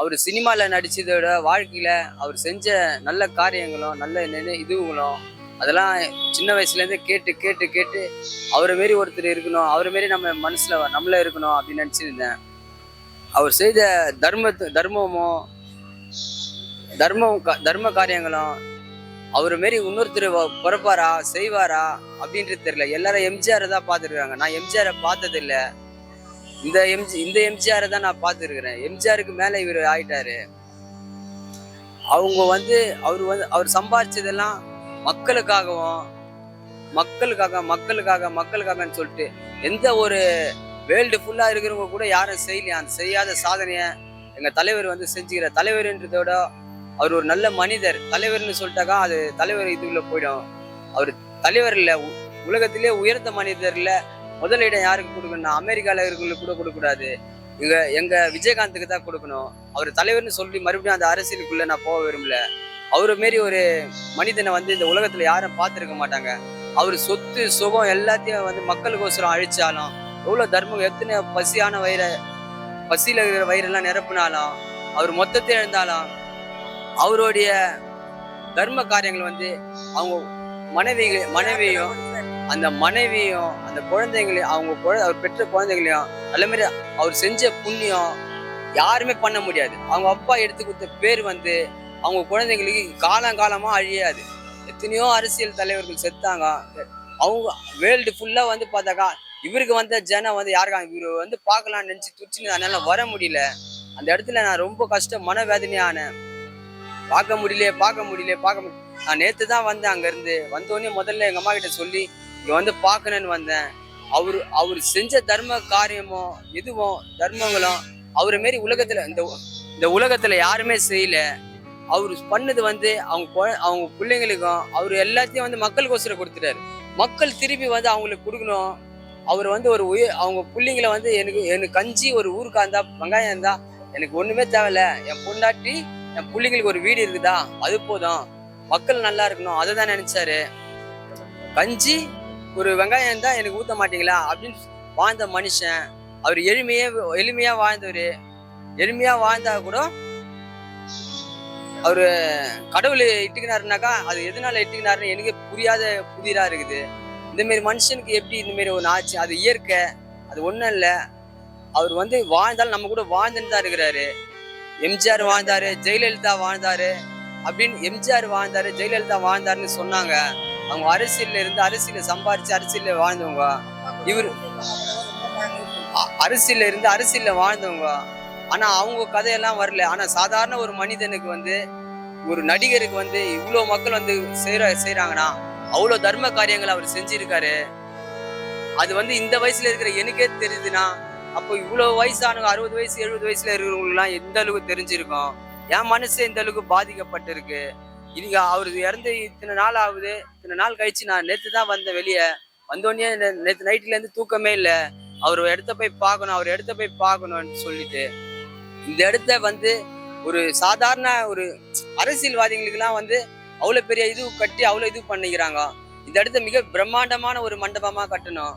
அவர் சினிமாவில் நடித்ததோட வாழ்க்கையில் அவர் செஞ்ச நல்ல காரியங்களும் நல்ல நினை இதுவுங்களும் அதெல்லாம் சின்ன வயசுலேருந்தே கேட்டு கேட்டு கேட்டு அவரை மாரி ஒருத்தர் இருக்கணும் அவரை மாரி நம்ம மனசில் நம்மள இருக்கணும் அப்படின்னு நினச்சிருந்தேன். அவர் செய்த தர்மத்து தர்மமும் தர்மம் க தர்ம காரியங்களும் அவர் மாரி இன்னொருத்தர் பிறப்பாரா செய்வாரா அப்படின்றது தெரியல. எல்லாரும் எம்ஜிஆரை தான் பார்த்துருக்காங்க. நான் எம்ஜிஆரை பார்த்ததில்ல. இந்த எம்ஜி இந்த எம்ஜிஆரை தான் நான் பார்த்துருக்குறேன். எம்ஜிஆருக்கு மேலே இவர் ஆயிட்டாரு. அவங்க வந்து அவர் வந்து அவர் சம்பாதிச்சதெல்லாம் மக்களுக்காகவும் மக்களுக்காக மக்களுக்காக மக்களுக்காகன்னு சொல்லிட்டு எந்த ஒரு வேர்ல்டு ஃபுல்லாக இருக்கிறவங்க கூட யாரும் செய்யலையா? அந்த செய்யாத சாதனையை எங்கள் தலைவர் வந்து செஞ்சுக்கிற தலைவர்ன்றதோட அவர் ஒரு நல்ல மனிதர். தலைவர்னு சொல்லிட்டாக்கா அது தலைவர் இதுக்குள்ளே போயிடும். அவர் தலைவர் இல்லை உலகத்திலே உயர்ந்த மனிதர் இல்லை முதலிடம் யாருக்கு கொடுக்கணும் அமெரிக்காவில் இருக்கிறவங்களுக்கு கூட கொடுக்கூடாது இங்க எங்க விஜயகாந்துக்கு தான் கொடுக்கணும். அவர் தலைவர்னு சொல்லி மறுபடியும் அந்த அரசியலுக்குள்ள நான் போக விரும்பல. அவரை மாரி ஒரு மனிதனை வந்து இந்த உலகத்துல யாரும் பார்த்துருக்க மாட்டாங்க. அவர் சொத்து சுகம் எல்லாத்தையும் வந்து மக்களுக்கோசரம் அழிச்சாலும் எவ்வளவு தர்மம் எத்தனை பசியான வயிற பசியில இருக்கிற வயிறெல்லாம் நிரப்புனாலும் அவர் மொத்தத்தை எழுந்தாலும் அவருடைய தர்ம காரியங்கள் வந்து அவங்க மனைவி மனைவியும் அந்த மனைவியும் அந்த குழந்தைங்களையும் அவங்க குழந்தை அவர் பெற்ற குழந்தைகளையும் அதே மாதிரி அவர் செஞ்ச புண்ணியம் யாருமே பண்ண முடியாது. அவங்க அப்பா எடுத்து கொடுத்த பேர் வந்து அவங்க குழந்தைங்களுக்கு காலங்காலமாக அழியாது. எத்தனையோ அரசியல் தலைவர்கள் செத்தாங்க. அவங்க வேர்ல்டு ஃபுல்லாக வந்து பார்த்தாக்கா இவருக்கு வந்த ஜனம் வந்து யாருக்கா இவர் வந்து பார்க்கலாம்னு நினச்சி துடிச்சுன்னு அதனால வர முடியல. அந்த இடத்துல நான் ரொம்ப கஷ்டம் மனவேதனையானேன். பார்க்க முடியலையே பார்க்க முடியலையே பார்க்க முடியல. நான் நேற்று தான் வந்தேன் அங்கேருந்து. வந்தோடனே முதல்ல எங்கள் அம்மா கிட்ட சொல்லி இங்கே வந்து பார்க்கணுன்னு வந்தேன். அவர் அவர் செஞ்ச தர்ம காரியமோ எதுவும் தர்மங்களும் அவரை மாரி உலகத்தில் இந்த இந்த உலகத்தில் யாருமே செய்யல. அவர் பண்ணது வந்து அவங்க அவங்க பிள்ளைங்களுக்கும் அவர் எல்லாத்தையும் வந்து மக்களுக்கோசரம் கொடுத்துட்டாரு. மக்கள் திருப்பி வந்து அவங்களுக்கு கொடுக்கணும். அவர் வந்து ஒரு உயிர் அவங்க பிள்ளைங்கள வந்து எனக்கு எனக்கு கஞ்சி ஒரு ஊருக்கா இருந்தா வெங்காயம் இருந்தா எனக்கு ஒண்ணுமே தேவையில்ல. என் பொண்டாட்டி என் பிள்ளைங்களுக்கு ஒரு வீடு இருக்குதா அது போதும். மக்கள் நல்லா இருக்கணும் அதை தான் நினைச்சாரு. கஞ்சி ஒரு வெங்காயம் இருந்தால் எனக்கு ஊற்ற மாட்டீங்களா? அப்படின்னு வாழ்ந்த மனுஷன். அவர் எளிமையே எளிமையாக வாழ்ந்தவர். எளிமையாக வாழ்ந்தா கூட அவர் கடவுள் இட்டுக்கினாருனாக்கா அது எதனால இட்டுக்கினாருன்னு எனக்கு புரியாத புதிராக இருக்குது. இந்தமாரி மனுஷனுக்கு எப்படி இந்தமாரி ஒன்று ஆச்சு? அது இயற்கை. அது ஒன்றும் இல்லை. அவர் வந்து வாழ்ந்தாலும் நம்ம கூட வாழ்ந்துன்னு தான் இருக்கிறாரு. எம்ஜிஆர் வாழ்ந்தாரு ஜெயலலிதா வாழ்ந்தாரு அப்படின்னு எம்ஜிஆர் வாழ்ந்தாரு ஜெயலலிதா வாழ்ந்தாருன்னு சொன்னாங்க. அவங்க அரசியல்ல இருந்து அரசியல சம்பாரிச்சு அரசியல வாழ்ந்தவங்க. இவர் அ- இருந்து அரசியல வாழ்ந்தவங்க. ஆனா அவங்க கதையெல்லாம் வரல. ஆனா சாதாரண ஒரு மனிதனுக்கு வந்து ஒரு நடிகருக்கு வந்து இவ்வளவு மக்கள் வந்து செய்கிற செய்யறாங்கன்னா அவ்வளவு தர்ம காரியங்கள் அவர் செஞ்சிருக்காரு. அது வந்து இந்த வயசுல இருக்கிற எனக்கே தெரியுதுன்னா அப்போ இவ்வளவு வயசானவங்க அறுபது வயசு எழுபது வயசுல இருக்கிறவங்களுக்குலாம் எந்த அளவுக்கு தெரிஞ்சிருக்கும்? என் மனசு இந்த அளவுக்கு பாதிக்கப்பட்டிருக்கு? இன்னைக்கு அவர் இறந்து இத்தனை நாள் ஆகுது. இத்தனை நாள் கழிச்சு நான் நேற்று தான் வந்தேன் வெளியே. வந்தோடனே நேற்று நைட்லேருந்து தூக்கமே இல்லை. அவர் இடத்த போய் பார்க்கணும் அவர் இடத்த போய் பார்க்கணும்னு சொல்லிட்டு. இந்த இடத்த வந்து ஒரு சாதாரண ஒரு அரசியல்வாதிகளுக்கெல்லாம் வந்து அவ்வளோ பெரிய இது கட்டி அவ்வளோ இது பண்ணிக்கிறாங்க. இந்த இடத்த மிக பிரம்மாண்டமான ஒரு மண்டபமாக கட்டணும்.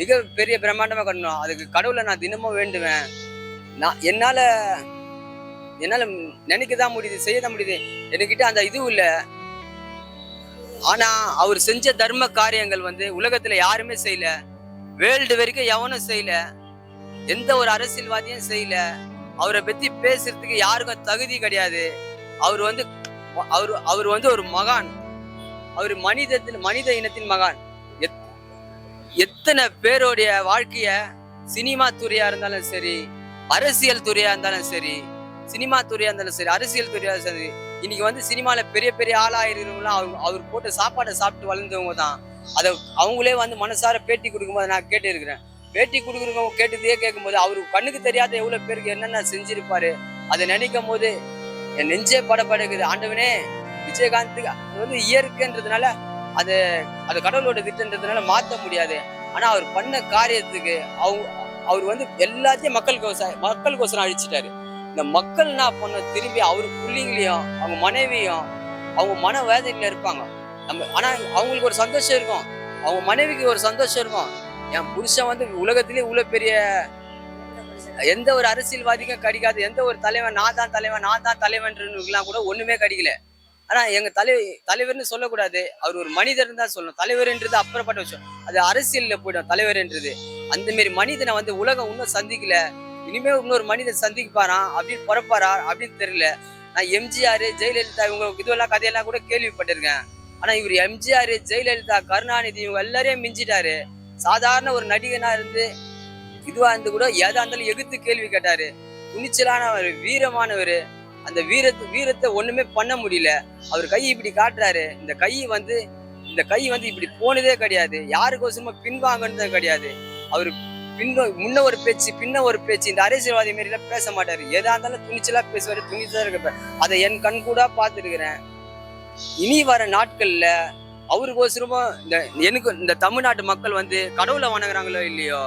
மிக பெரிய பிரம்மாண்டமாக கட்டணும். அதுக்கு கடவுளை நான் தினமும் வேண்டுவேன். நான் என்னால் என்னால் நினைக்க தான் முடியுது செய்ய தான் முடியுது. என்கிட்ட அந்த இதுவும் இல்லை. ஆனால் அவர் செஞ்ச தர்ம காரியங்கள் வந்து உலகத்தில் யாருமே செய்யல. வேர்ல்டு வரைக்கும் எவனும் செய்யல. எந்த ஒரு அரசியல்வாதியும் செய்யல. அவரை பற்றி பேசுறதுக்கு யாருக்கும் தகுதி கிடையாது. அவர் வந்து அவர் அவர் வந்து ஒரு மகான். அவர் மனிதத்தின் மனித இனத்தின் மகான். எத்- எத்தனை பேருடைய வாழ்க்கைய சினிமா துறையா இருந்தாலும் சரி அரசியல் துறையா இருந்தாலும் சரி சினிமா துறையா இருந்தாலும் சரி அரசியல் துறையா சரி இன்னைக்கு வந்து சினிமால பெரிய பெரிய ஆளா இருக்கிறவங்களாம் அவர் அவர் போட்ட சாப்பாடை சாப்பிட்டு வளர்ந்தவங்க தான். அதை அவங்களே வந்து மனசார பேட்டி கொடுக்கும்போது நான் கேட்டு இருக்கிறேன் பேட்டி கொடுக்குறவங்க கேட்டதையே கேட்கும்போது அவரு கண்ணுக்கு தெரியாத எவ்வளவு பேருக்கு என்னென்ன செஞ்சிருப்பாரு அதை நினைக்கும் போது என் நெஞ்சே படப்படைக்குது ஆண்டவனே விஜயகாந்துக்கு அது வந்து இயற்கைன்றதுனால அது அது கடவுளோட திட்டன்றதுனால மாற்ற முடியாது. ஆனா அவர் பண்ண காரியத்துக்கு அவங்க அவர் வந்து எல்லாத்தையும் மக்களுக்கு மக்களுக்கோசரம் அழிச்சிட்டாரு. இந்த மக்கள் என்ன பண்ண திரும்பி அவர் பிள்ளைங்களையும் அவங்க மனைவியும் அவங்க மன வேதனையில இருப்பாங்க. நம்ம ஆனா அவங்களுக்கு ஒரு சந்தோஷம் இருக்கும். அவங்க மனைவிக்கு ஒரு சந்தோஷம் இருக்கும். என் புருஷன் வந்து உலகத்திலேயே இவ்வளவு பெரிய எந்த ஒரு அரசியல்வாதிக்கும் கிடைக்காது. எந்த ஒரு தலைவன் நான் தான் தலைவன் நான் தான் தலைவன்றலாம் கூட ஒண்ணுமே கிடைக்கல. ஆனா எங்க தலை தலைவர்னு சொல்லக்கூடாது. அவர் ஒரு மனிதர் தான் சொல்லணும். தலைவர்ன்றது அப்புறப்பட்ட விஷயம். அது அரசியல்ல போயிடும். தலைவர்ன்றது. அந்த மாதிரி மனிதனை வந்து உலகம் இன்னும் சந்திக்கல. இனிமே இன்னொரு மனிதன் சந்திப்பாரா அப்படின்னு பிறப்பாரா? அப்படின்னு தெரியல. நான் எம்ஜிஆர் ஜெயலலிதா இவங்க இதுவெல்லாம் கதையெல்லாம் கூட கேள்விப்பட்டிருக்கேன். ஆனா இவர் எம்ஜிஆர் ஜெயலலிதா கருணாநிதி இவங்க எல்லாரையும் மிஞ்சிட்டாரு. சாதாரண ஒரு நடிகனா இருந்து இதுவா இருந்து கூட ஏதா இருந்தாலும் எதிர்த்து கேள்வி கேட்டாரு. துணிச்சலானவர் வீரமானவர். அந்த வீரத்து வீரத்தை ஒண்ணுமே பண்ண முடியல. அவர் கை இப்படி காட்டுறாரு. இந்த கை வந்து இந்த கை வந்து இப்படி போனதே கிடையாது. யாருக்கோசரமா பின்வாங்கன்னு கிடையாது. அவர் பின்ன முன்ன ஒரு பேச்சு பின்ன ஒரு பேச்சு இந்த அரசியல்வாதி மாரிலாம் பேச மாட்டாரு. எதா இருந்தாலும் துணிச்சலா பேசுவாரு துணிச்சலா இருக்க அதை என் கண் கூட பார்த்துருக்கிறேன். இனி வர நாட்கள்ல அவருக்கோசரமா இந்த எனக்கு இந்த தமிழ்நாட்டு மக்கள் வந்து கடவுளை வணங்குறாங்களோ இல்லையோ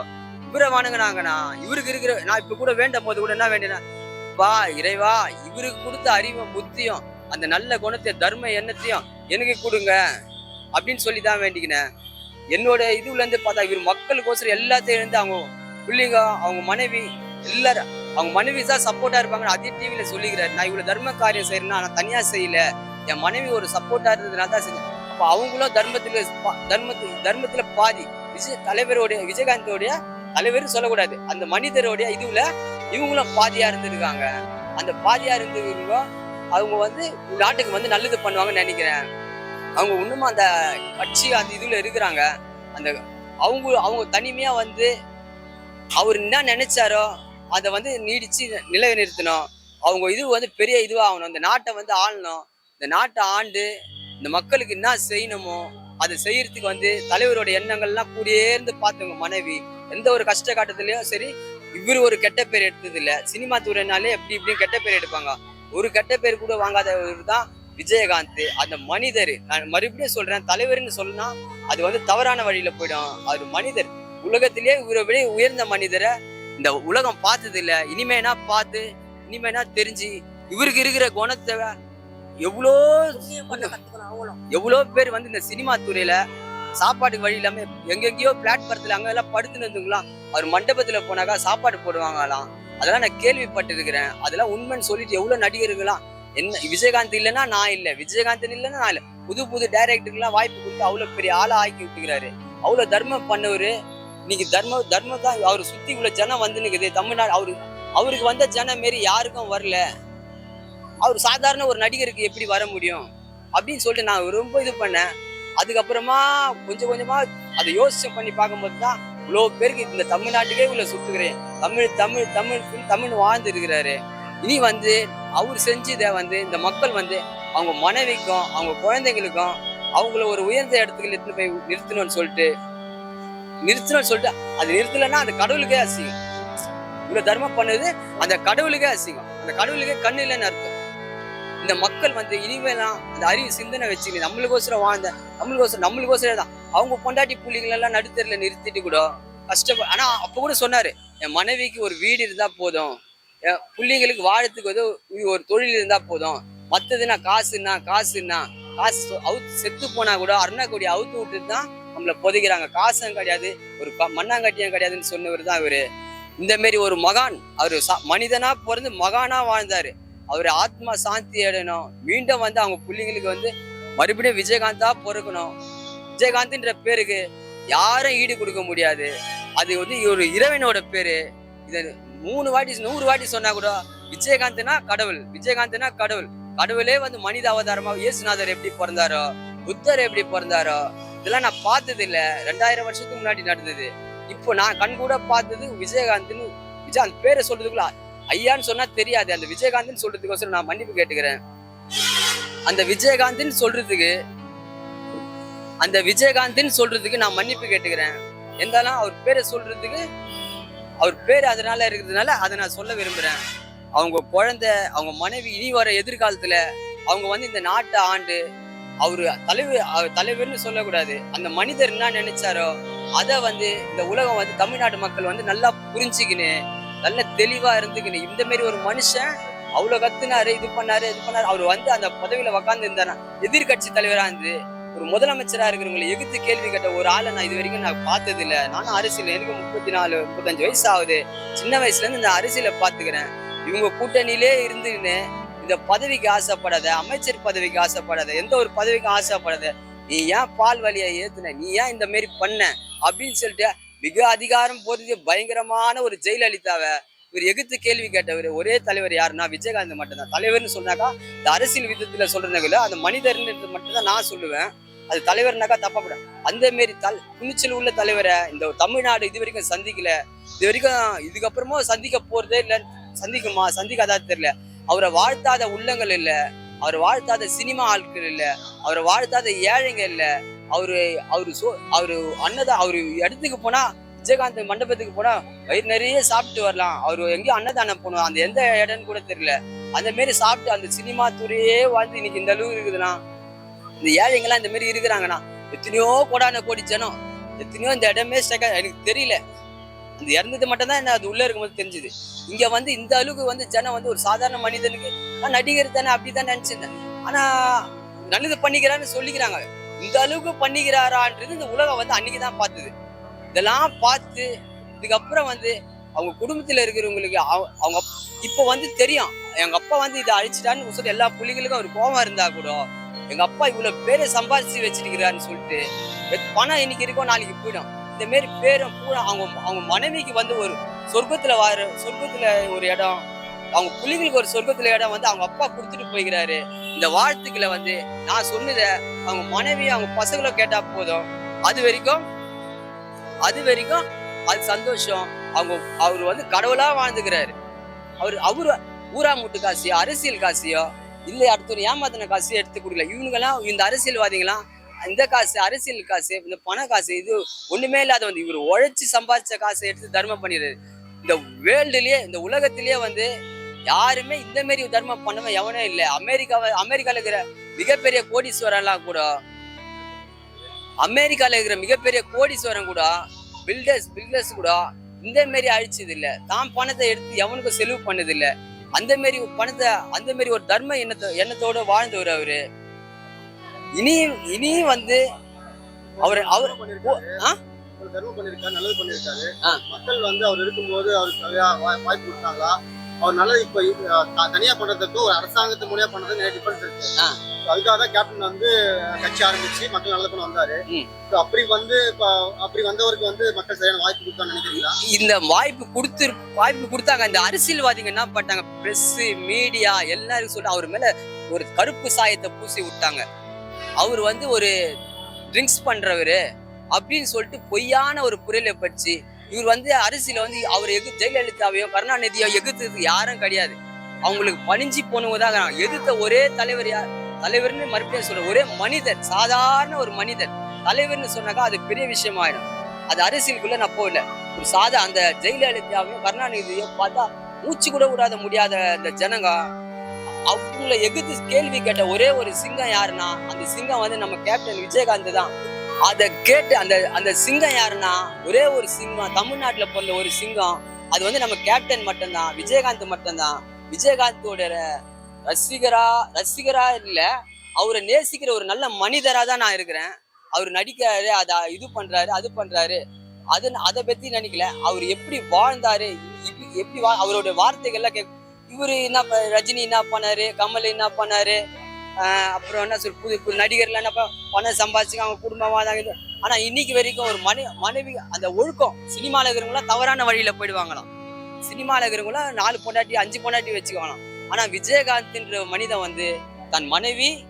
இவரை வணங்குனாங்கன்னா இவருக்கு இருக்கிற நான் இப்ப கூட வேண்டும் போது கூட என்ன வேண்டினா வா இறைவா இவருக்கு கொடுத்த அறிவும் புத்தியும் அந்த நல்ல குணத்தை தர்ம எண்ணத்தையும் எனக்கு கொடுங்க அப்படின்னு சொல்லி தான் வேண்டிக்கினேன். என்னோட இதுலேருந்து பார்த்தா இவர் மக்களுக்கோசரம் எல்லாத்தையும் இருந்து அவங்க பிள்ளைங்க அவங்க மனைவி எல்லாரும் அவங்க மனைவி தான் சப்போர்ட்டாக இருப்பாங்கன்னு அதே டிவியில் சொல்லிக்கிறாரு. நான் இவ்வளோ தர்ம காரியம் செய்யறேன்னா நான் தனியாக செய்யல. என் மனைவி ஒரு சப்போர்ட்டாக இருந்ததுனால தான் செஞ்சேன். அப்போ அவங்களும் தர்மத்தில் தர்மத்து தர்மத்தில் பாதி. விஜய் தலைவருடைய விஜயகாந்தோடைய தலைவர் சொல்லக்கூடாது. அந்த மனிதருடைய இதுவில் இவங்களும் பாதியாக இருந்திருக்காங்க. அந்த பாதியாக இருந்தவங்க அவங்க வந்து நாட்டுக்கு வந்து நல்லது பண்ணுவாங்கன்னு நினைக்கிறேன். அவங்க இன்னும் அந்த கட்சி அந்த இதுல இருக்கிறாங்க. அந்த அவங்க அவங்க தனிமையா வந்து அவர் என்ன நினைச்சாரோ அதை வந்து நீடிச்சு நிலைநிறுத்தணும். அவங்க இது வந்து பெரிய இதுவாக ஆகணும். இந்த நாட்டை வந்து ஆளணும். இந்த நாட்டை ஆண்டு இந்த மக்களுக்கு என்ன செய்யணுமோ அதை செய்யறதுக்கு வந்து தலைவரோட எண்ணங்கள்லாம் கூடயே இருந்து பார்த்தவங்க மனைவி. எந்த ஒரு கஷ்ட காட்டத்துலயும் சரி இவர் ஒரு கெட்ட பேர் எடுத்தது இல்லை சினிமா துறைனாலே எப்படி இப்படியும் கெட்ட பேர் எடுப்பாங்க. ஒரு கெட்ட பேர் கூட வாங்காதவர் தான் விஜயகாந்த் அந்த மனிதர். நான் மறுபடியும் சொல்றேன் தலைவர்னு சொன்னா அது வந்து தவறான வழியில போயிடும். அவர் மனிதர். உலகத்திலேயே இவரை விட உயர்ந்த மனிதரை இந்த உலகம் பார்த்தது இல்ல இனிமேனா பார்த்து இனிமேனா தெரிஞ்சு இவருக்கு இருக்கிற குணத்தை எவ்வளோ எவ்வளோ பேர் வந்து இந்த சினிமா துறையில சாப்பாட்டுக்கு வழி இல்லாம எங்கெங்கேயோ பிளாட்பாரத்துல அங்க எல்லாம் படுத்துனதுங்களாம் அவர் மண்டபத்துல போனாக்கா சாப்பாடு போடுவாங்களாம். அதெல்லாம் நான் கேள்விப்பட்டிருக்கிறேன். அதெல்லாம் உண்மைன்னு சொல்லிட்டு எவ்வளவு நடிகர்களாம் என்ன விஜயகாந்த் இல்லைன்னா நான் இல்லை. விஜயகாந்த் இல்லைன்னா நான் இல்லை. புது புது டைரக்டருக்குலாம் வாய்ப்பு கொடுத்து அவ்வளோ பெரிய ஆளாக ஆக்கி விட்டுக்கிறாரு. அவ்வளோ தர்மம் பண்ணவர். இன்னைக்கு தர்ம தர்மம் தான் அவர் சுற்றி உள்ள ஜனம் வந்து தமிழ்நாடு அவரு அவருக்கு வந்த ஜனம் மாரி யாருக்கும் வரல. அவர் சாதாரண ஒரு நடிகருக்கு எப்படி வர முடியும்? அப்படின்னு சொல்லிட்டு நான் ரொம்ப இது பண்ணேன். அதுக்கப்புறமா கொஞ்சம் கொஞ்சமாக அதை யோசிச்சு பண்ணி பார்க்கும்போது தான் இவ்வளோ பேருக்கு இந்த தமிழ்நாட்டுக்கே உள்ள சுத்துக்கிறேன் தமிழ் தமிழ் தமிழ் தமிழ் வாழ்ந்து இருக்கிறாரு இனி வந்து அவர் செஞ்சதை வந்து இந்த மக்கள் வந்து அவங்க மனைவிக்கும் அவங்க குழந்தைங்களுக்கும் அவங்கள ஒரு உயர்ந்த இடத்துக்கு எடுத்துன்னு போய் நிறுத்தணும்னு சொல்லிட்டு நிறுத்தணும்னு சொல்லிட்டு அது நிறுத்தலைன்னா அந்த கடவுளுக்கே அசிங்கம். இவ்வளோ தர்மம் பண்ணது அந்த கடவுளுக்கே அசிங்கம். அந்த கடவுளுக்கே கண்ணு இல்லைன்னு அர்த்தம். இந்த மக்கள் வந்து இனிமேலாம் அந்த அறிவு சிந்தனை வச்சுக்கணும் நம்மளுக்கோசரம் வாழ்ந்த நம்மளுக்கோசரம் நம்மளுக்கோசரம் தான். அவங்க பொண்டாட்டி புள்ளிகள் நடுத்தரில் நிறுத்திட்டு கூட கஷ்டப்ப ஆனால் அப்போ கூட சொன்னார் என் மனைவிக்கு ஒரு வீடு இருந்தால் போதும். பிள்ளைங்களுக்கு வாழத்துக்கு வந்து ஒரு தொழில் இருந்தா போதும். மற்றதுனா காசுன்னா காசுன்னா காசு அவுத்து செத்து போனா கூட அருணாக்கோடி அவுத்து விட்டுட்டு தான் நம்மளை புதைக்கிறாங்க. காசும் கிடையாது ஒரு மண்ணாங்கட்டியும் கிடையாதுன்னு சொன்னவர் தான் இவரு. இந்த மாரி ஒரு மகான் அவர் மனிதனா பிறந்து மகானா வாழ்ந்தாரு. அவர் ஆத்மா சாந்தி அடையணும். மீண்டும் வந்து அவங்க பிள்ளைங்களுக்கு வந்து மறுபடியும் விஜயகாந்தா பிறக்கணும். விஜயகாந்த்ன்ற பேருக்கு யாரும் ஈடு கொடுக்க முடியாது. அது வந்து ஒரு இறைவனோட பேரு. இத மூணு வாட்டி நூறு வாட்டி சொன்னா கூட விஜயகாந்த்னா கடவுள் விஜயகாந்த்னா கடவுள். கடவுளே வந்து மனித அவதாரமா இயேசுநாதர் எப்படி பிறந்தாரோ புத்தர் எப்படி பிறந்தாரோ இதெல்லாம் நான் பார்த்தது இல்ல ரெண்டாயிரம் வருஷத்துக்கு முன்னாடி நடந்தது. இப்போ நான் கண் கூட பார்த்தது விஜயகாந்த்னு. விஜய் அந்த பேரை சொல்றதுக்குள்ள ஐயான்னு சொன்னா தெரியாது. அந்த விஜயகாந்த்னு சொல்றதுக்கோசரம் நான் மன்னிப்பு கேட்டுக்கிறேன். அந்த விஜயகாந்த்னு சொல்றதுக்கு அந்த விஜயகாந்த்னு சொல்றதுக்கு நான் மன்னிப்பு கேட்டுக்கிறேன். இருந்தாலும் அவர் பேரை சொல்றதுக்கு அவர் பேர் அதனால இருக்கிறதுனால அதை நான் சொல்ல விரும்புகிறேன் அவங்க குழந்தை அவங்க மனைவி இனி வர எதிர்காலத்தில் அவங்க வந்து இந்த நாட்டை ஆண்டு அவரு தலைவர் அவர் தலைவர்னு சொல்லக்கூடாது. அந்த மனிதர் என்ன நினைச்சாரோ அதை வந்து இந்த உலகம் வந்து தமிழ்நாட்டு மக்கள் வந்து நல்லா புரிஞ்சுக்கின்னு நல்ல தெளிவா இருந்துக்கின்னு இந்த மாதிரி ஒரு மனுஷன் அவ்வளோ கத்துனாரு இது பண்ணாரு இது பண்ணாரு. அவர் வந்து அந்த பதவியில உக்காந்து இருந்தாரு எதிர்கட்சி தலைவராக இருந்து ஒரு முதலமைச்சரா இருக்கிறவங்களை எதிர்த்து கேள்வி கேட்ட ஒரு ஆளை நான் இது வரைக்கும் நான் பார்த்தது இல்லை நானும் அரசியல் எனக்கு முப்பத்தி நாலு முப்பத்தஞ்சு வயசு ஆகுது சின்ன வயசுல இருந்து இந்த அரசியலை பாத்துக்கிறேன் இவங்க கூட்டணியிலே இருந்துன்னு இந்த பதவிக்கு ஆசைப்படாத அமைச்சர் பதவிக்கு ஆசைப்படாத எந்த ஒரு பதவிக்கும் ஆசைப்படாத நீ ஏன் பால் வலியை ஏத்துன? நீ ஏன் இந்த மாதிரி பண்ண? அப்படின்னு சொல்லிட்டு மிக அதிகாரம் போறது பயங்கரமான ஒரு ஜெயலலிதாவை இவர் எதிர்த்து கேள்வி கேட்டவர் ஒரே தலைவர் யாருன்னா விஜயகாந்த் மட்டும்தான். தலைவர்னு சொன்னாக்கா இந்த அரசியல் விதத்தில் சொல்றதுல அந்த மனிதர்னு மட்டும்தான் நான் சொல்லுவேன். அது தலைவர்னாக்கா தப்பப்பட அந்த மாரி தல் துணிச்சல் உள்ள தலைவரை இந்த தமிழ்நாடு இது வரைக்கும் சந்திக்கல. இது வரைக்கும் இதுக்கப்புறமும் சந்திக்க போறதே இல்லை. சந்திக்குமா? சந்திக்காதா தெரியல. அவரை வாழ்த்தாத உள்ளங்கள் இல்லை. அவரை வாழ்த்தாத சினிமா ஆட்கள் இல்லை. அவரை வாழ்த்தாத ஏழைங்க இல்லை. அவரு அவரு சோ அவரு அன்னதான் அவரு இடத்துக்கு போனா விஜயகாந்த் மண்டபத்துக்கு போனா வயிறு நிறைய சாப்பிட்டு வரலாம். அவர் எங்கேயும் அன்னதானம் போனோம். அந்த எந்த இடம்னு கூட தெரியல. அந்த மாரி சாப்பிட்டு அந்த சினிமா துறையே வாழ்ந்து இன்னைக்கு இந்த அளவு இருக்குதுண்ணா. இந்த ஏழைங்கெல்லாம் இந்த மாரி இருக்கிறாங்கண்ணா. எத்தனையோ கோடான கோடி ஜனம். எத்தனையோ இந்த இடமே ஸ்டக்க எனக்கு தெரியல. அந்த இறந்தது மட்டும் தான் அது உள்ள இருக்கும்போது தெரிஞ்சுது. இங்க வந்து இந்த அளவுக்கு வந்து ஜனம் வந்து ஒரு சாதாரண மனிதனுக்கு நான் நடிகர் தானே அப்படிதான் நினைச்சிருந்தேன். ஆனா நல்லது பண்ணிக்கிறான்னு சொல்லிக்கிறாங்க. இந்த அளவுக்கு பண்ணிக்கிறாரான்றது இந்த உலகம் வந்து அன்னைக்கு தான் பார்த்தது. இதெல்லாம் பார்த்து இதுக்கப்புறம் வந்து அவங்க குடும்பத்தில் இருக்கிறவங்களுக்கு அவ- அவங்க இப்போ வந்து தெரியும். எங்கள் அப்பா வந்து இதை அழிச்சிட்டான்னு சொல்லி எல்லா புள்ளிகளுக்கும் ஒரு கோபம் இருந்தால் கூட எங்கள் அப்பா இவ்வளோ பேரை சம்பாதிச்சு வச்சிருக்கிறான்னு சொல்லிட்டு பணம் இன்னைக்கு இருக்கோ நாளைக்கு போயிடும். இந்த மாரி பேரும் பூரா அவங்க அவங்க மனைவிக்கு வந்து ஒரு சொர்க்கத்தில் வாரு சொர்க்கத்தில் ஒரு இடம் அவங்க புள்ளிகளுக்கு ஒரு சொர்க்கத்தில் இடம் வந்து அவங்க அப்பா கொடுத்துட்டு போய்கிறாரு இந்த வாழ்த்துக்களை வந்து நான் சொன்னதை அவங்க மனைவி அவங்க பசங்களும் கேட்டால் போதும். அது வரைக்கும் அது வரைக்கும் அது சந்தோஷம். அவங்க அவர் வந்து கடவுளா வாழ்ந்துக்கிறாரு. அவர் அவரு ஊராமுட்டு காசியோ அரசியல் காசியோ இல்லை அடுத்த ஏமாத்தின காசு எடுத்து கொடுக்கல. இவனுங்கெல்லாம் இந்த அரசியல்வாதிங்களாம் இந்த காசு அரசியல் காசு இந்த பண காசு இது ஒண்ணுமே இல்லாத வந்து இவர் உழைச்சி சம்பாதிச்ச காசை எடுத்து தர்மம் பண்ணிடுறாரு. இந்த வேர்ல்டுலயே இந்த உலகத்திலேயே வந்து யாருமே இந்த மாரி தர்மம் பண்ணவன் எவனே இல்லை. அமெரிக்காவை அமெரிக்காவில் இருக்கிற மிகப்பெரிய கோடீஸ்வரெல்லாம் கூட அமெரிக்கால இருக்கிற மிகப்பெரிய கோடீஸ்வரன் கூட பில்டர்ஸ் பில்டர்ஸ் கூட இந்த மாரி அழிச்சது இல்ல தான் பணத்தை எடுத்து எவனுக்கும் செலவு பண்ணது இல்ல அந்த மாரி பணத்தை அந்த மாரி ஒரு தர்ம எண்ணத்தை எண்ணத்தோட வாழ்ந்தவர் அவரு. இனி இனியும் வந்து அவர் அவர் தர்மம் பண்ணிருக்காரு நல்லது பண்ணிருக்காரு. மக்கள் வந்து அவர் இருக்கும்போது அவருக்கு வாய்ப்பு கொடுத்தாங்களா? அவர் நல்லது இப்ப தனியா பண்றதுக்கும் ஒரு அரசாங்கத்து மூலியா பண்றது நிறைய டிஃபரன்ஸ் இருக்கு. அதுக்காக தான் கேப்டன் வந்து கட்சி ஆரம்பிச்சு மக்கள் நல்லது பண்ண வந்தாரு அப்படி வந்து அப்படி வந்தவருக்கு வந்து மக்கள் சரியான வாய்ப்பு கொடுத்தான்னு நினைக்கிறீங்களா? இந்த வாய்ப்பு கொடுத்து வாய்ப்பு கொடுத்தாங்க. இந்த அரசியல்வாதிங்க என்ன பண்ணாங்க பிரஸ் மீடியா எல்லாரும் சொல்லி அவர் மேல ஒரு கருப்பு சாயத்தை பூசி விட்டாங்க. அவர் வந்து ஒரு ட்ரிங்க்ஸ் பண்றவரு அப்படின்னு சொல்லிட்டு பொய்யான ஒரு புரியலை பற்றி இவர் வந்து அரசியல வந்து அவர் எகு ஜெயலலிதாவையோ கருணாநிதியோ எதிர்த்தது யாரும் கிடையாது. அவங்களுக்கு பணிஞ்சு போனவங்க தான். எதிர்த்த ஒரே தலைவர் யார்? தலைவர்னு மறுபடியும் சொல்ற ஒரே மனிதர் சாதாரண ஒரு மனிதர். தலைவர்னு சொன்னாக்கா அது பெரிய விஷயமாயிடும் அது அரசியலுக்குள்ள நான் போகல. ஒரு சாதா அந்த ஜெயலலிதாவையும் கருணாநிதியையும் பார்த்தா மூச்சு கூட விடாத முடியாத அந்த ஜனங்க அவங்கள எதிர்த்து கேள்வி கேட்ட ஒரே ஒரு சிங்கம் யாருன்னா அந்த சிங்கம் வந்து நம்ம கேப்டன் விஜயகாந்த் தான். அதை கேட்டு அந்த அந்த சிங்கம் யாருன்னா ஒரே ஒரு சிங்கம் தமிழ்நாட்டுல பிறந்த ஒரு சிங்கம். அது வந்து நம்ம கேப்டன் மட்டும்தான் விஜயகாந்த் மட்டும்தான். விஜயகாந்தோட ரசிகரா ரசிகரா இல்லை அவரை நேசிக்கிற ஒரு நல்ல மனிதரா தான் நான் இருக்கிறேன். அவர் நடிக்கிறாரு அதை இது பண்றாரு அது பண்றாரு. அது அதை பத்தி நினைக்கல. அவர் எப்படி வாழ்ந்தாரு எப்படி வா அவரோட வார்த்தைகள்லாம் கே இவரு என்ன ரஜினி என்ன பண்ணாரு கமல் என்ன பண்ணாரு அப்புறம் என்ன சொல் புது புது நடிகர்லாம் என்ன பணம் சம்பாதிச்சு அவங்க குடும்பமா தான் ஆனால் இன்னைக்கு வரைக்கும் ஒரு மனை மனைவி அந்த ஒழுக்கம் சினிமாவில் இருக்கிறவங்களாம் தவறான வழியில் போயிடுவாங்களாம். சினிமாவில் இருக்கிறவங்களாம் நாலு பொண்டாட்டி அஞ்சு பொண்டாட்டி வச்சுக்குவாங்களாம். ஆனா விஜயகாந்த்ன்ற மனிதன் வந்து தன் மனைவி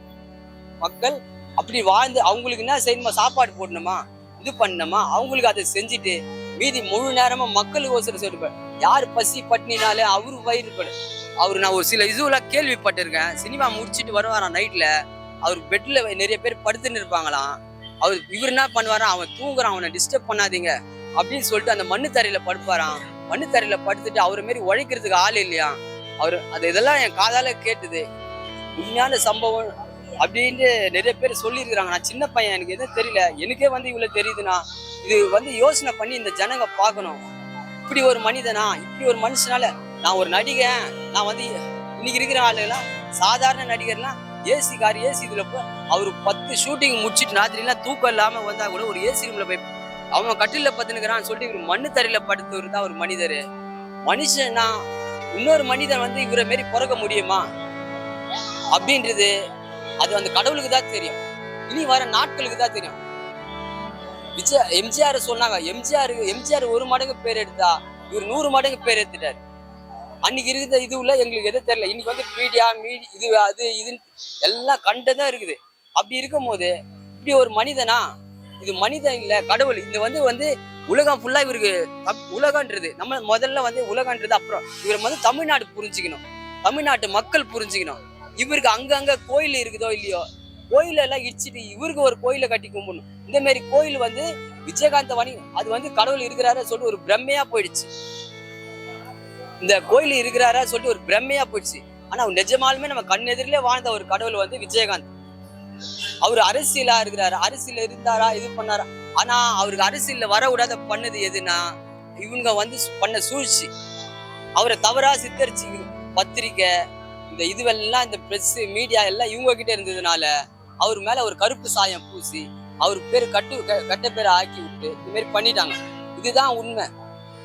மக்கள் அப்படி வாழ்ந்து அவங்களுக்கு என்ன செய்யணுமா? சாப்பாடு போடணுமா? இது பண்ணணுமா? அவங்களுக்கு அதை செஞ்சுட்டு மீதி முழு நேரமா மக்களுக்கு ஒசரம் சொல்லிப்பாரு யார் பசி பட்டினாலே அவரு வயிறு படு. அவர் நான் ஒரு சில இதுவெல்லாம் கேள்விப்பட்டிருக்கேன். சினிமா முடிச்சிட்டு வருவாராம் நைட்ல அவர் பெட்ல நிறைய பேர் படுத்துன்னு இருப்பாங்களாம். அவர் இவர் என்ன பண்ணுவாராம்? அவன் தூங்குறான். அவனை டிஸ்டர்ப் பண்ணாதீங்க அப்படின்னு சொல்லிட்டு அந்த மண்ணு தரையில படுப்பாராம். மண்ணு தரையில படுத்துட்டு அவரை மாரி உழைக்கிறதுக்கு ஆள் இல்லையா அவர் அது இதெல்லாம் என் காதால கேட்டுது. உண்மையான சம்பவம் அப்படின்ட்டு நிறைய பேர் சொல்லியிருக்கிறாங்க. நான் சின்ன பையன் எனக்கு எதுவும் தெரியல. எனக்கே வந்து இவ்வளோ தெரியுதுண்ணா. இது வந்து யோசனை பண்ணி இந்த ஜனங்க பார்க்கணும். இப்படி ஒரு மனிதனா? இப்படி ஒரு மனுஷனால நான் ஒரு நடிகன். நான் வந்து இன்னைக்கு இருக்கிற ஆளுங்கெல்லாம் சாதாரண நடிகர்லாம் ஏசி கார் ஏசி இதில் போய் அவர் பத்து ஷூட்டிங் முடிச்சுட்டு ராத்திரிலாம் தூக்கம் இல்லாமல் வந்தால் கூட ஒரு ஏசி ரூமில் போய் அவன் கட்டில பத்துனுக்கிறான்னு சொல்லிட்டு இவர் மண்ணு தரையில படுத்தவர் தான் ஒரு மனிதர். மனுஷன்னா இன்னொரு மனிதன் வந்து இவரை மாரி பிறக்க முடியுமா? அப்படின்றது அது அந்த கடவுளுக்கு தான் தெரியும். இனி வர நாட்களுக்கு தான் தெரியும். விஜய் எம்ஜிஆர் சொன்னாங்க எம்ஜிஆர் எம்ஜிஆர் ஒரு மடங்கு பேர் எடுத்தா இவர் நூறு மடங்கு பேர் எடுத்துட்டார். அன்னைக்கு இருந்த இது உள்ள எங்களுக்கு எதுவும் தெரியல. இன்னைக்கு வந்து மீடியா மீடி இது அது இதுன்னு எல்லாம் கண்டதான் இருக்குது. அப்படி இருக்கும் போது இப்படி ஒரு மனிதனா? இது மனிதன் இல்ல கடவுள். இது வந்து வந்து உலகம் ஃபுல்லா இவருக்கு உலகன்றது. நம்ம முதல்ல வந்து உலகன்றது அப்புறம். இவர் வந்து தமிழ்நாடு புரிஞ்சுக்கணும். தமிழ்நாட்டு மக்கள் புரிஞ்சுக்கணும். இவருக்கு அங்கங்க கோயில் இருக்குதோ இல்லையோ கோயில எல்லாம் இடிச்சிட்டு இவருக்கு ஒரு கோயிலை கட்டி கும்பிடணும். இந்த மாதிரி கோயில் வந்து விஜயகாந்த வாணி அது வந்து கடவுள் இருக்கிறாரு சொல்லிட்டு ஒரு பிரம்மையா போயிடுச்சு. இந்த கோயில் இருக்கிறாரா சொல்லிட்டு ஒரு பிரம்மையா போயிடுச்சு. ஆனா நிஜமாலுமே நம்ம கண் எதிரிலே வாழ்ந்த ஒரு கடவுள் வந்து விஜயகாந்த். அவர் அரசியலா இருக்கிறாரு. அரசியல் இருந்தாரா? இது பண்ணாரா? ஆனா அவருக்கு அரசியல்ல வரவிடாத பண்ணது எதுனா இவங்க வந்து பண்ண சூழ்ச்சி. அவரை தவறா சித்தரிச்சு பத்திரிக்கை இந்த இதுவெல்லாம் இந்த பிரஸ் மீடியா எல்லாம் இவங்க கிட்ட இருந்ததுனால அவர் மேல ஒரு கருப்பு சாயம் பூசி அவர் பேர் கட்டு க- கட்ட பேரை ஆக்கி விட்டு இது மாதிரி பண்ணிட்டாங்க. இதுதான் உண்மை.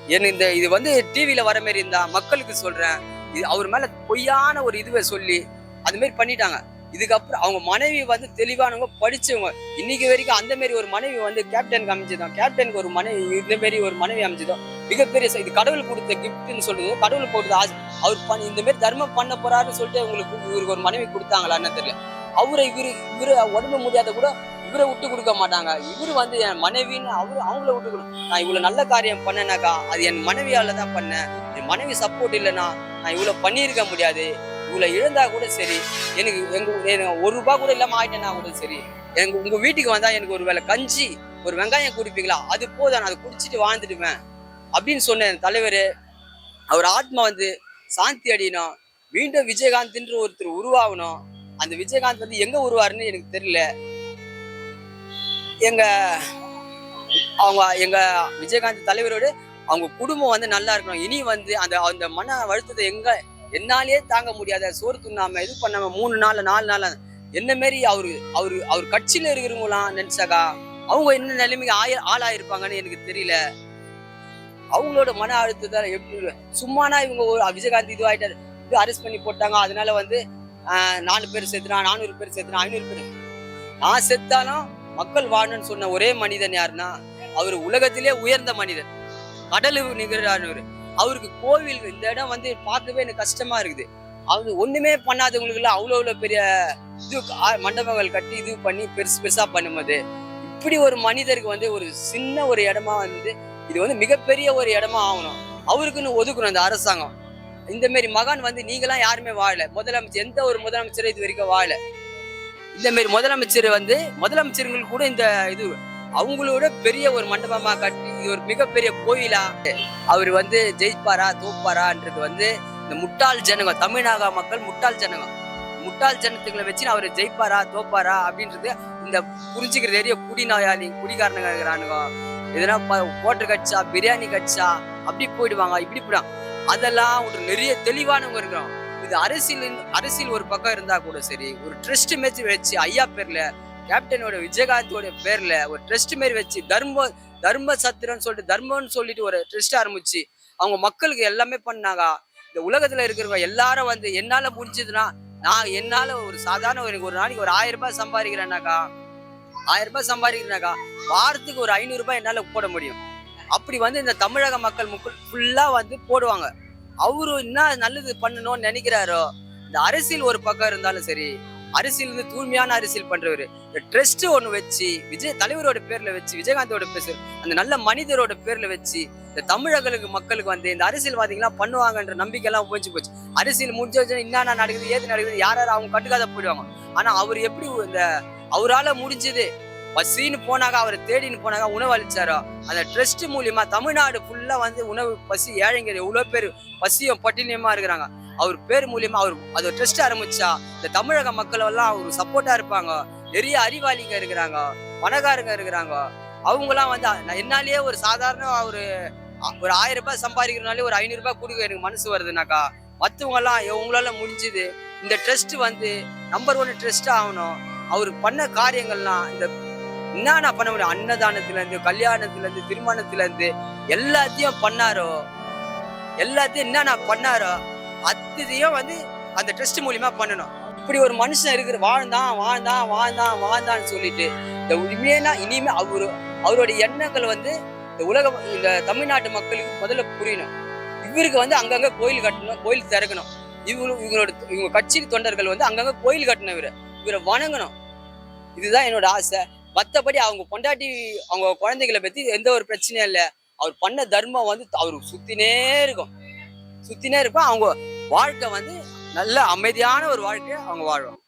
என் இந்த இது வந்து டிவியில வர மாதிரி இருந்தா மக்களுக்கு சொல்றேன். இது அவர் மேல பொய்யான ஒரு இதுவை சொல்லி அது மாதிரி பண்ணிட்டாங்க. இதுக்கப்புறம் அவங்க மனைவி வந்து தெளிவானவங்க படிச்சவங்க. இன்னைக்கு வரைக்கும் அந்த மாதிரி ஒரு மனைவி வந்து கேப்டனுக்கு அமைஞ்சதும் கேப்டனுக்கு ஒரு மனைவி இந்த மாதிரி ஒரு மனைவி அமைஞ்சதும் மிகப்பெரிய இது கடவுள் கொடுத்த கிஃப்ட்னு சொல்றது கடவுள் கொடுத்த ஆசை. அவர் பண்ணி இந்த மாதிரி தர்மம் பண்ண போறாருன்னு சொல்லிட்டு உங்களுக்கு இவருக்கு ஒரு மனைவி கொடுத்தாங்களான்னு தெரியல. அவரை இவரு இவரு உடம்பு முடியாத கூட இவரை விட்டு கொடுக்க மாட்டாங்க. இவரு வந்து என் மனைவின்னு அவரு அவங்கள விட்டு கொடு. நான் இவ்வளவு நல்ல காரியம் பண்ணனாக்கா அது என் மனைவியால தான் பண்ணேன். என் மனைவி சப்போர்ட் இல்லைன்னா நான் இவ்வளவு பண்ணியிருக்க முடியாது. இவ்வளவு இழந்தா கூட சரி. எனக்கு எங்க ஒரு ரூபாய் கூட இல்லாம ஆயிட்டேன்னா கூட சரி. எனக்கு உங்க வீட்டுக்கு வந்தா எனக்கு ஒரு வேளை கஞ்சி ஒரு வெங்காயம் குடிப்பீங்களா? அது போதும் நான் அதை குடிச்சிட்டு வாழ்ந்துடுவேன். அப்படின்னு சொன்ன தலைவர் அவர் ஆத்மா வந்து சாந்தி அடையணும். மீண்டும் விஜயகாந்த்ன்ற ஒருத்தர் உருவாகணும். அந்த விஜயகாந்த் வந்து எங்க உருவாருன்னு எனக்கு தெரியல. எங்க அவங்க எங்க விஜயகாந்த் தலைவரோடு அவங்க குடும்பம் வந்து நல்லா இருக்கணும். இனி வந்து அந்த அந்த மன அழுத்தத்தை எங்க என்னாலே தாங்க முடியாத சோறு துண்ணாம இது பண்ணாம மூணு நாள் நாலு நாள் என்ன மாரி அவரு அவரு அவர் கட்சியில இருக்கிறவங்களாம் நினைச்சாக்கா அவங்க என்ன நிலைமைக்கு ஆய ஆளாயிருப்பாங்கன்னு எனக்கு தெரியல. அவங்களோட மன அழுத்தத்தை எப்படி சும்மானா இவங்க ஒரு விஜயகாந்த் இதுவாயிட்டாரு இது அரெஸ்ட் பண்ணி போட்டாங்க அதனால வந்து நாலு பேர் செத்துனா நானூறு பேர் செத்துனா ஐநூறு பேர் நான் செத்தாலும் மக்கள் வாழணும்னு சொன்ன ஒரே மனிதன் யாருன்னா அவர் உலகத்திலே உயர்ந்த மனிதன். கடலு நிகழ்றாரு அவருக்கு கோவில் இந்த இடம் வந்து பார்க்கவே எனக்கு கஷ்டமா இருக்குது. அவங்க ஒண்ணுமே பண்ணாதவங்களுக்குலாம் அவ்வளோ அவ்வளோ பெரிய இது மண்டபங்கள் கட்டி இது பண்ணி பெருசு பெருசா பண்ணும்போது இப்படி ஒரு மனிதருக்கு வந்து ஒரு சின்ன ஒரு இடமா வந்து இது வந்து மிகப்பெரிய ஒரு இடமா ஆகணும். அவருக்குன்னு ஒதுக்கணும் இந்த அரசாங்கம். இந்த மாரி மகான் வந்து நீங்களாம் யாருமே வாழல. முதலமைச்சர் எந்த ஒரு முதலமைச்சரும் இது வரைக்கும் வாழல. இந்த மாரி முதலமைச்சர் வந்து முதலமைச்சர்கள் கூட இந்த இது அவங்களோட பெரிய ஒரு மண்டபமா கட்டி இது ஒரு மிகப்பெரிய கோயிலா அவர் வந்து ஜெயிப்பாரா தோப்பாரான்றது வந்து இந்த முட்டாள் ஜனங்க தமிழக மக்கள் முட்டாள் ஜனங்க. முட்டாள் ஜனத்துக்களை வச்சு அவர் ஜெயிப்பாரா தோப்பாரா அப்படின்றது இந்த புரிஞ்சுக்கிற நிறைய குடிநோயாளி குடிகாரனுங்க இருக்கிறானுங்க. எதனா ஹோட்டல் கட்சா பிரியாணி கட்சா அப்படி போயிடுவாங்க இப்படி போயிடுவாங்க. அதெல்லாம் ஒரு நிறைய தெளிவானவங்க இருக்கிறோம் இது அரசியல் அரசியல் ஒரு பக்கம் இருந்தா கூட சரி ஒரு ட்ரஸ்ட் மேட்ச் வச்சு ஐயா பேர்ல கேப்டனோட விஜயகாந்தோட பேர்ல ஒரு ட்ரஸ்ட் மாரி வச்சு தர்ம தர்ம சத்திரம்னு சொல்லிட்டு தர்மம்னு சொல்லிட்டு ஒரு ட்ரஸ்ட் ஆரம்பிச்சு அவங்க மக்களுக்கு எல்லாமே பண்ணாங்க. இந்த உலகத்துல இருக்கிறவங்க எல்லாரும் வந்து என்னால முடிஞ்சதுன்னா நான் என்னால ஒரு சாதாரண ஒரு ஒரு நாளைக்கு ஒரு ஆயிரம் ரூபாய் சம்பாதிக்கிறேன்னாக்கா ஆயிரம் ரூபாய் சம்பாதிக்கிறேனாக்கா வாரத்துக்கு ஒரு ஐநூறு ரூபாய் என்னால போட முடியும். அப்படி வந்து இந்த தமிழக மக்கள் முக்கள் ஃபுல்லா வந்து போடுவாங்க. அவரு என்ன நல்லது பண்ணணும்னு நினைக்கிறாரோ இந்த அரசியல் ஒரு பக்கம் இருந்தாலும் சரி அரசியல் வந்து தூய்மையான அரசியல் பண்றவர். இந்த ட்ரஸ்ட் ஒன்று வச்சு விஜய் தலைவரோட பேர்ல வச்சு விஜயகாந்தோட பேர் அந்த நல்ல மனிதரோட பேர்ல வச்சு இந்த தமிழர்களுக்கு மக்களுக்கு வந்து இந்த அரசியல்வாதிகள்லாம் பண்ணுவாங்கன்ற நம்பிக்கை எல்லாம் போச்சு. போச்சு அரசியல் முடிஞ்ச வச்சு என்னென்ன நடக்குது ஏது நடக்குது யார் யார் அவங்க கட்டுக்காத போயிடுவாங்க. ஆனா அவர் எப்படி இந்த அவரால முடிஞ்சது பசின்னு போனாங்க அவரை தேடின்னு போனாங்க உணவு அளிச்சாரோ அந்த ட்ரஸ்ட் மூலியமா தமிழ்நாடு ஃபுல்லா வந்து உணவு பசி ஏழைங்க எவ்வளவு பேர் பசியும் பட்டினியமா இருக்கிறாங்க. அவர் பேர் மூலியமா அவர் அது ட்ரஸ்ட் ஆரம்பிச்சா இந்த தமிழக மக்கள் எல்லாம் அவர் சப்போர்ட்டா இருப்பாங்க. நிறைய அறிவாளிங்க இருக்கிறாங்க. பணக்காரங்க இருக்கிறாங்க. அவங்கலாம் வந்து நான் என்னாலேயே ஒரு சாதாரண ஒரு ஒரு ஆயிரம் ரூபாய் சம்பாதிக்கிறனாலே ஒரு ஐநூறு ரூபாய் கொடுக்க எனக்கு மனசு வருதுனாக்கா மற்றவங்கெல்லாம் இவங்களால முடிஞ்சுது. இந்த ட்ரஸ்ட் வந்து நம்பர் ஒன் ட்ரஸ்ட் ஆகணும். அவர் பண்ண காரியங்கள்லாம் இந்த என்னென்ன பண்ண முடியும்? அன்னதானத்துல இருந்து கல்யாணத்துல இருந்து திருமணத்துல இருந்து எல்லாத்தையும் பண்ணாரோ? எல்லாத்தையும் என்னென்ன பண்ணாரோ? அத்தனையும் வந்து அந்த ட்ரஸ்ட் மூலியமா பண்ணணும். இப்படி ஒரு மனுஷன் இருக்கிற வாழ்ந்தான் வாழ்ந்தான் வாழ்ந்தான் வாழ்ந்தான்னு சொல்லிட்டு இந்த உண்மையா இனிமே அவரு அவருடைய எண்ணங்கள் வந்து இந்த உலக இந்த தமிழ்நாட்டு மக்களுக்கு முதல்ல புரியணும். இவருக்கு வந்து அங்கங்க கோயில் கட்டணும் கோயில் திறக்கணும். இவங்க இவங்களோட இவங்க கட்சி தொண்டர்கள் வந்து அங்கங்க கோயில் கட்டணும் இவரை. இவரை வணங்கணும். இதுதான் என்னோட ஆசை. மற்றபடி அவங்க பொண்டாட்டி அவங்க குழந்தைகளை பத்தி எந்த ஒரு பிரச்சனையும் இல்லை. அவர் பண்ண தர்மம் வந்து அவருக்கு சுத்தினே இருக்கும். சுத்தினே இருக்கும் அவங்க வாழ்க்கை வந்து நல்ல அமைதியான ஒரு வாழ்க்கையை அவங்க வாழ்வாங்க.